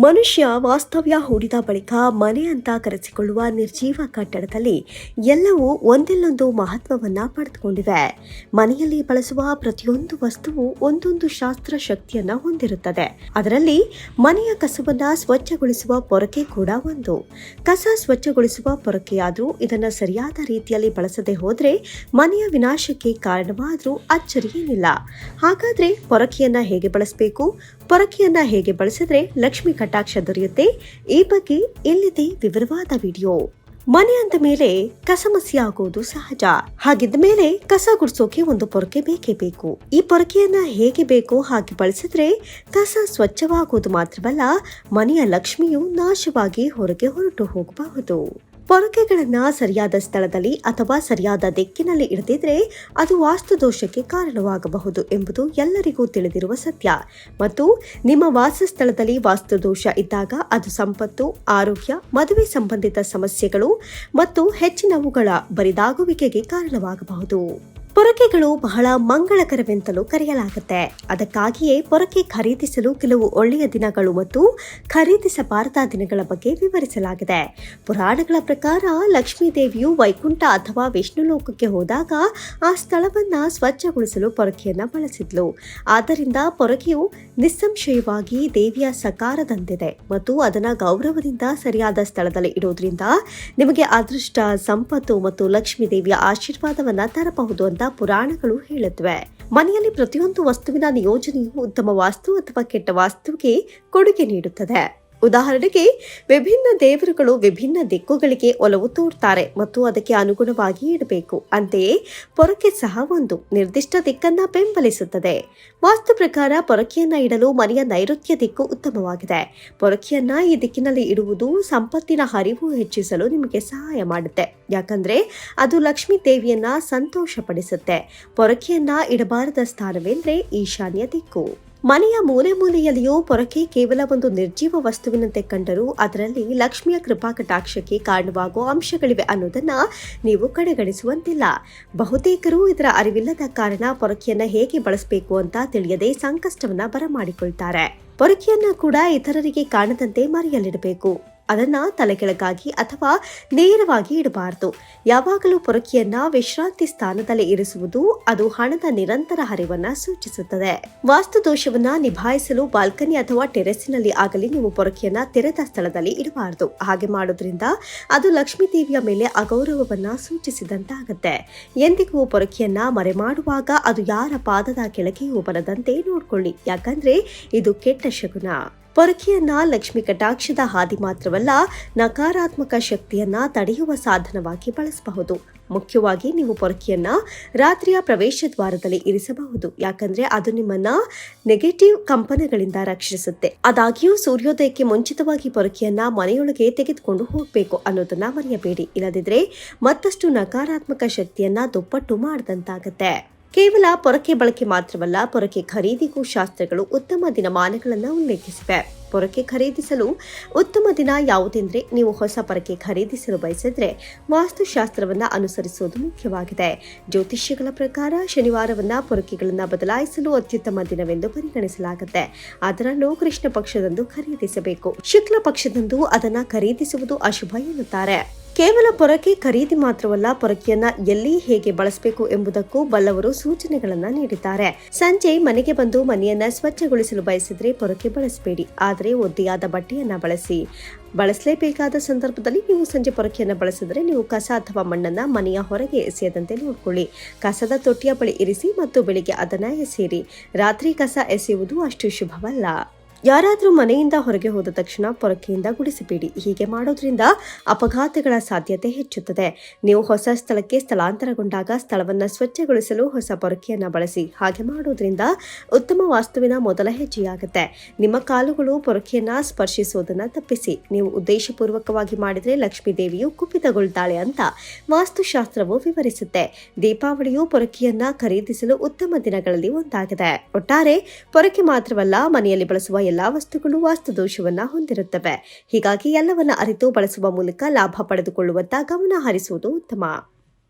ಮನುಷ್ಯ ವಾಸ್ತವ್ಯ ಹೂಡಿದ ಬಳಿಕ ಮನೆ ಅಂತ ಕರೆಸಿಕೊಳ್ಳುವ ನಿರ್ಜೀವ ಕಟ್ಟಡದಲ್ಲಿ ಎಲ್ಲವೂ ಒಂದಿಲ್ಲೊಂದು ಮಹತ್ವವನ್ನ ಪಡೆದುಕೊಂಡಿವೆ. ಮನೆಯಲ್ಲಿ ಬಳಸುವ ಪ್ರತಿಯೊಂದು ವಸ್ತುವು ಒಂದೊಂದು ಶಾಸ್ತ್ರ ಶಕ್ತಿಯನ್ನ ಹೊಂದಿರುತ್ತದೆ. ಅದರಲ್ಲಿ ಮನೆಯ ಕಸವನ್ನ ಸ್ವಚ್ಛಗೊಳಿಸುವ ಪೊರಕೆ ಕೂಡ ಒಂದು. ಕಸ ಸ್ವಚ್ಛಗೊಳಿಸುವ ಪೊರಕೆಯಾದರೂ ಇದನ್ನು ಸರಿಯಾದ ರೀತಿಯಲ್ಲಿ ಬಳಸದೆ ಹೋದರೆ ಮನೆಯ ವಿನಾಶಕ್ಕೆ ಕಾರಣವಾದರೂ ಅಚ್ಚರಿಯೇನಿಲ್ಲ. ಹಾಗಾದ್ರೆ ಪೊರಕೆಯನ್ನ ಹೇಗೆ ಬಳಸಬೇಕು? ಪೊರಕೆಯನ್ನ ಹೇಗೆ ಬಳಸಿದ್ರೆ ಲಕ್ಷ್ಮಿ ಕಟಾಕ್ಷ ದೊರೆಯುತ್ತೆ? ಈ ಬಗ್ಗೆ ಇಲ್ಲಿದೆ ವಿವರವಾದ ವಿಡಿಯೋ. ಮನೆ ಅಂದ ಮೇಲೆ ಕಸಮಸಿ ಆಗುವುದು ಸಹಜ. ಹಾಗಿದ್ದ ಮೇಲೆ ಕಸ ಗುಡಿಸೋಕೆ ಒಂದು ಪೊರಕೆ ಬೇಕೇ ಬೇಕು. ಈ ಪೊರಕೆಯನ್ನ ಹೇಗೆ ಬೇಕೋ ಹಾಗೆ ಬಳಸಿದ್ರೆ ಕಸ ಸ್ವಚ್ಛವಾಗುವುದು ಮಾತ್ರವಲ್ಲ ಮನೆಯ ಲಕ್ಷ್ಮಿಯು ನಾಶವಾಗಿ ಹೊರಗೆ ಹೊರಟು ಹೋಗಬಹುದು. ಪೊರಕೆಗಳನ್ನ ಸರಿಯಾದ ಸ್ಥಳದಲ್ಲಿ ಅಥವಾ ಸರಿಯಾದ ದಿಕ್ಕಿನಲ್ಲಿ ಇಡದಿದ್ರೆ ಅದು ವಾಸ್ತು ದೋಷಕ್ಕೆ ಕಾರಣವಾಗಬಹುದು ಎಂಬುದು ಎಲ್ಲರಿಗೂ ತಿಳಿದಿರುವ ಸತ್ಯ. ಮತ್ತು ನಿಮ್ಮ ವಾಸಸ್ಥಳದಲ್ಲಿ ವಾಸ್ತು ದೋಷ ಇದ್ದಾಗ ಅದು ಸಂಪತ್ತು, ಆರೋಗ್ಯ, ಮದುವೆ ಸಂಬಂಧಿತ ಸಮಸ್ಯೆಗಳು ಮತ್ತು ಹೆಚ್ಚಿನವುಗಳ ಬರಿದಾಗುವಿಕೆಗೆ ಕಾರಣವಾಗಬಹುದು. ಪೊರಕೆಗಳು ಬಹಳ ಮಂಗಳಕರವೆಂತಲೂ ಕರೆಯಲಾಗುತ್ತೆ. ಅದಕ್ಕಾಗಿಯೇ ಪೊರಕೆ ಖರೀದಿಸಲು ಕೆಲವು ಒಳ್ಳೆಯ ದಿನಗಳು ಮತ್ತು ಖರೀದಿಸಬಾರದ ದಿನಗಳ ಬಗ್ಗೆ ವಿವರಿಸಲಾಗಿದೆ. ಪುರಾಣಗಳ ಪ್ರಕಾರ ಲಕ್ಷ್ಮೀ ದೇವಿಯು ವೈಕುಂಠ ಅಥವಾ ವಿಷ್ಣು ಲೋಕಕ್ಕೆ ಹೋದಾಗ ಆ ಸ್ಥಳವನ್ನ ಸ್ವಚ್ಛಗೊಳಿಸಲು ಪೊರಕೆಯನ್ನು ಬಳಸಿದ್ಲು. ಆದ್ದರಿಂದ ಪೊರಕೆಯು ನಿಸ್ಸಂಶಯವಾಗಿ ದೇವಿಯ ಸಕಾರದಂತಿದೆ ಮತ್ತು ಅದನ್ನ ಗೌರವದಿಂದ ಸರಿಯಾದ ಸ್ಥಳದಲ್ಲಿ ಇಡೋದ್ರಿಂದ ನಿಮಗೆ ಅದೃಷ್ಟ, ಸಂಪತ್ತು ಮತ್ತು ಲಕ್ಷ್ಮೀ ದೇವಿಯ ಆಶೀರ್ವಾದವನ್ನ ತರಬಹುದು ಅಂತ ಪುರಾಣಗಳು ಹೇಳುತ್ತವೆ. ಮನೆಯಲ್ಲಿ ಪ್ರತಿಯೊಂದು ವಸ್ತುವಿನ ನಿಯೋಜನೆಯು ಉತ್ತಮ ವಾಸ್ತು ಅಥವಾ ಕೆಟ್ಟ ವಾಸ್ತುವಿಗೆ ಕೊಡುಗೆ ನೀಡುತ್ತದೆ. ಉದಾಹರಣೆಗೆ, ವಿಭಿನ್ನ ದೇವರುಗಳು ವಿಭಿನ್ನ ದಿಕ್ಕುಗಳಿಗೆ ಒಲವು ತೋರ್ತಾರೆ ಮತ್ತು ಅದಕ್ಕೆ ಅನುಗುಣವಾಗಿ ಇಡಬೇಕು. ಅಂತೆಯೇ, ಪೊರಕೆ ಸಹ ಒಂದು ನಿರ್ದಿಷ್ಟ ದಿಕ್ಕನ್ನ ಬೆಂಬಲಿಸುತ್ತದೆ. ವಾಸ್ತು ಪ್ರಕಾರ ಪೊರಕೆಯನ್ನ ಇಡಲು ಮನೆಯ ನೈಋತ್ಯ ದಿಕ್ಕು ಉತ್ತಮವಾಗಿದೆ. ಪೊರಕೆಯನ್ನ ಈ ದಿಕ್ಕಿನಲ್ಲಿ ಇಡುವುದು ಸಂಪತ್ತಿನ ಹರಿವು ಹೆಚ್ಚಿಸಲು ನಿಮಗೆ ಸಹಾಯ ಮಾಡುತ್ತೆ. ಯಾಕಂದ್ರೆ, ಅದು ಲಕ್ಷ್ಮೀ ದೇವಿಯನ್ನ ಸಂತೋಷಪಡಿಸುತ್ತೆ. ಪೊರಕೆಯನ್ನ ಇಡಬಾರದ ಸ್ಥಾನವೆಂದ್ರೆ ಈಶಾನ್ಯ ದಿಕ್ಕು. ಮನೆಯ ಮೂಲೆ ಮೂಲೆಯಲ್ಲಿಯೂ ಪೊರಕೆ ಕೇವಲ ಒಂದು ನಿರ್ಜೀವ ವಸ್ತುವಿನಂತೆ ಕಂಡರೂ ಅದರಲ್ಲಿ ಲಕ್ಷ್ಮಿಯ ಕೃಪಾ ಕಟಾಕ್ಷಕ್ಕೆ ಕಾರಣವಾಗುವ ಅಂಶಗಳಿವೆ ಅನ್ನೋದನ್ನ ನೀವು ಕಡೆಗಣಿಸುವಂತಿಲ್ಲ. ಬಹುತೇಕರು ಇದರ ಅರಿವಿಲ್ಲದ ಕಾರಣ ಪೊರಕೆಯನ್ನು ಹೇಗೆ ಬಳಸಬೇಕು ಅಂತ ತಿಳಿಯದೆ ಸಂಕಷ್ಟವನ್ನ ಬರಮಾಡಿಕೊಳ್ತಾರೆ. ಪೊರಕೆಯನ್ನು ಕೂಡ ಇತರರಿಗೆ ಕಾಣದಂತೆ ಮರೆಯಲಿಡಬೇಕು ಅದನ್ನ ತಲೆಕೆಳಗಾಗಿ ಅಥವಾ ನೇರವಾಗಿ ಇಡಬಾರದು. ಯಾವಾಗಲೂ ಪೊರಕೆಯನ್ನ ವಿಶ್ರಾಂತಿ ಸ್ಥಾನದಲ್ಲಿ ಇರಿಸುವುದು ಅದು ಹಣದ ನಿರಂತರ ಹರಿವನ್ನ ಸೂಚಿಸುತ್ತದೆ. ವಾಸ್ತು ದೋಷವನ್ನು ನಿಭಾಯಿಸಲು ಬಾಲ್ಕನಿ ಅಥವಾ ಟೆರೆಸ್ನಲ್ಲಿ ಆಗಲಿ ನೀವು ಪೊರಕೆಯನ್ನ ತೆರೆದ ಸ್ಥಳದಲ್ಲಿ ಇಡಬಾರದು. ಹಾಗೆ ಮಾಡೋದ್ರಿಂದ ಅದು ಲಕ್ಷ್ಮೀ ದೇವಿಯ ಮೇಲೆ ಅಗೌರವವನ್ನ ಸೂಚಿಸಿದಂತಾಗುತ್ತೆ. ಎಂದಿಗೂ ಪೊರಕೆಯನ್ನ ಮರೆ ಮಾಡುವಾಗ ಅದು ಯಾರ ಪಾದದ ಕೆಳಗೆಯೂ ಬರದಂತೆ ನೋಡಿಕೊಳ್ಳಿ. ಯಾಕಂದ್ರೆ ಇದು ಕೆಟ್ಟ ಶಗುನ. ಪೊರಕೆಯನ್ನ ಲಕ್ಷ್ಮಿ ಕಟಾಕ್ಷದ ಹಾದಿ ಮಾತ್ರವಲ್ಲ, ನಕಾರಾತ್ಮಕ ಶಕ್ತಿಯನ್ನ ತಡೆಯುವ ಸಾಧನವಾಗಿ ಬಳಸಬಹುದು. ಮುಖ್ಯವಾಗಿ ನೀವು ಪೊರಕೆಯನ್ನ ರಾತ್ರಿಯ ಪ್ರವೇಶ ದ್ವಾರದಲ್ಲಿ ಇರಿಸಬಹುದು. ಯಾಕಂದ್ರೆ ಅದು ನಿಮ್ಮನ್ನ ನೆಗೆಟಿವ್ ಕಂಪನಗಳಿಂದ ರಕ್ಷಿಸುತ್ತೆ. ಅದಾಗಿಯೂ ಸೂರ್ಯೋದಯಕ್ಕೆ ಮುಂಚಿತವಾಗಿ ಪೊರಕೆಯನ್ನ ಮನೆಯೊಳಗೆ ತೆಗೆದುಕೊಂಡು ಹೋಗಬೇಕು ಅನ್ನೋದನ್ನ ಮರೆಯಬೇಡಿ. ಇಲ್ಲದಿದ್ರೆ ಮತ್ತಷ್ಟು ನಕಾರಾತ್ಮಕ ಶಕ್ತಿಯನ್ನ ದುಪ್ಪಟ್ಟು ಮಾಡದಂತಾಗತ್ತೆ. ಕೇವಲ ಪೊರಕೆ ಬಳಕೆ ಮಾತ್ರವಲ್ಲ, ಪೊರಕೆ ಖರೀದಿಗೂ ಶಾಸ್ತ್ರಗಳು ಉತ್ತಮ ದಿನಮಾನಗಳನ್ನು ಉಲ್ಲೇಖಿಸಿವೆ. ಪೊರಕೆ ಖರೀದಿಸಲು ಉತ್ತಮ ದಿನ ಯಾವುದೆಂದರೆ, ನೀವು ಹೊಸ ಪೊರಕೆ ಖರೀದಿಸಲು ಬಯಸಿದ್ರೆ ವಾಸ್ತುಶಾಸ್ತ್ರವನ್ನು ಅನುಸರಿಸುವುದು ಮುಖ್ಯವಾಗಿದೆ. ಜ್ಯೋತಿಷ್ಯಗಳ ಪ್ರಕಾರ ಶನಿವಾರವನ್ನ ಪೊರಕೆಗಳನ್ನು ಬದಲಾಯಿಸಲು ಅತ್ಯುತ್ತಮ ದಿನವೆಂದು ಪರಿಗಣಿಸಲಾಗುತ್ತೆ. ಅದರಲ್ಲೂ ಕೃಷ್ಣ ಪಕ್ಷದಂದು ಖರೀದಿಸಬೇಕು. ಶುಕ್ಲ ಪಕ್ಷದಂದು ಅದನ್ನು ಖರೀದಿಸುವುದು ಅಶುಭ ಎನ್ನುತ್ತಾರೆ. ಕೇವಲ ಪೊರಕೆ ಖರೀದಿ ಮಾತ್ರವಲ್ಲ, ಪೊರಕೆಯನ್ನ ಎಲ್ಲಿ ಹೇಗೆ ಬಳಸಬೇಕು ಎಂಬುದಕ್ಕೂ ಬಲ್ಲವರು ಸೂಚನೆಗಳನ್ನ ನೀಡಿದ್ದಾರೆ. ಸಂಜೆ ಮನೆಗೆ ಬಂದು ಮನೆಯನ್ನ ಸ್ವಚ್ಛಗೊಳಿಸಲು ಬಯಸಿದ್ರೆ ಪೊರಕೆ ಬಳಸಬೇಡಿ, ಆದರೆ ಒದ್ದೆಯಾದ ಬಟ್ಟೆಯನ್ನ ಬಳಸಿ. ಬಳಸಲೇಬೇಕಾದ ಸಂದರ್ಭದಲ್ಲಿ ನೀವು ಸಂಜೆ ಪೊರಕೆಯನ್ನು ಬಳಸಿದರೆ ನೀವು ಕಸ ಅಥವಾ ಮಣ್ಣನ್ನು ಮನೆಯ ಹೊರಗೆ ಎಸೆಯದಂತೆ ನೋಡಿಕೊಳ್ಳಿ. ಕಸದ ತೊಟ್ಟಿಯ ಬಳಿ ಇರಿಸಿ ಮತ್ತು ಬೆಳಿಗ್ಗೆ ಅದನ್ನು ಎಸೆಯಿರಿ. ರಾತ್ರಿ ಕಸ ಎಸೆಯುವುದು ಅಷ್ಟು ಶುಭವಲ್ಲ. ಯಾರಾದರೂ ಮನೆಯಿಂದ ಹೊರಗೆ ಹೋದ ತಕ್ಷಣ ಪೊರಕೆಯಿಂದ ಗುಡಿಸಬೇಡಿ. ಹೀಗೆ ಮಾಡೋದ್ರಿಂದ ಅಪಘಾತಗಳ ಸಾಧ್ಯತೆ ಹೆಚ್ಚುತ್ತದೆ. ನೀವು ಹೊಸ ಸ್ಥಳಕ್ಕೆ ಸ್ಥಳಾಂತರಗೊಂಡಾಗ ಸ್ಥಳವನ್ನು ಸ್ವಚ್ಛಗೊಳಿಸಲು ಹೊಸ ಪೊರಕೆಯನ್ನು ಬಳಸಿ. ಹಾಗೆ ಮಾಡೋದ್ರಿಂದ ಉತ್ತಮ ವಾಸ್ತುವಿನ ಮೊದಲ ಹೆಜ್ಜೆಯಾಗುತ್ತೆ. ನಿಮ್ಮ ಕಾಲುಗಳು ಪೊರಕೆಯನ್ನು ಸ್ಪರ್ಶಿಸುವುದನ್ನು ತಪ್ಪಿಸಿ. ನೀವು ಉದ್ದೇಶಪೂರ್ವಕವಾಗಿ ಮಾಡಿದ್ರೆ ಲಕ್ಷ್ಮೀ ದೇವಿಯು ಕುಪಿತಗೊಳ್ತಾಳೆ ಅಂತ ವಾಸ್ತುಶಾಸ್ತ್ರವು ವಿವರಿಸುತ್ತೆ. ದೀಪಾವಳಿಯು ಪೊರಕೆಯನ್ನು ಖರೀದಿಸಲು ಉತ್ತಮ ದಿನಗಳಲ್ಲಿ ಒಂದಾಗಿದೆ. ಒಟ್ಟಾರೆ ಪೊರಕೆ ಮಾತ್ರವಲ್ಲ, ಮನೆಯಲ್ಲಿ ಬಳಸುವ ಎಲ್ಲಾ ವಸ್ತುಗಳು ವಾಸ್ತುದೋಷವನ್ನು ಹೊಂದಿರುತ್ತವೆ. ಹೀಗಾಗಿ ಎಲ್ಲವನ್ನ ಅರಿತು ಬಳಸುವ ಮೂಲಕ ಲಾಭ ಪಡೆದುಕೊಳ್ಳುವತ್ತ ಗಮನ ಹರಿಸುವುದು ಉತ್ತಮ.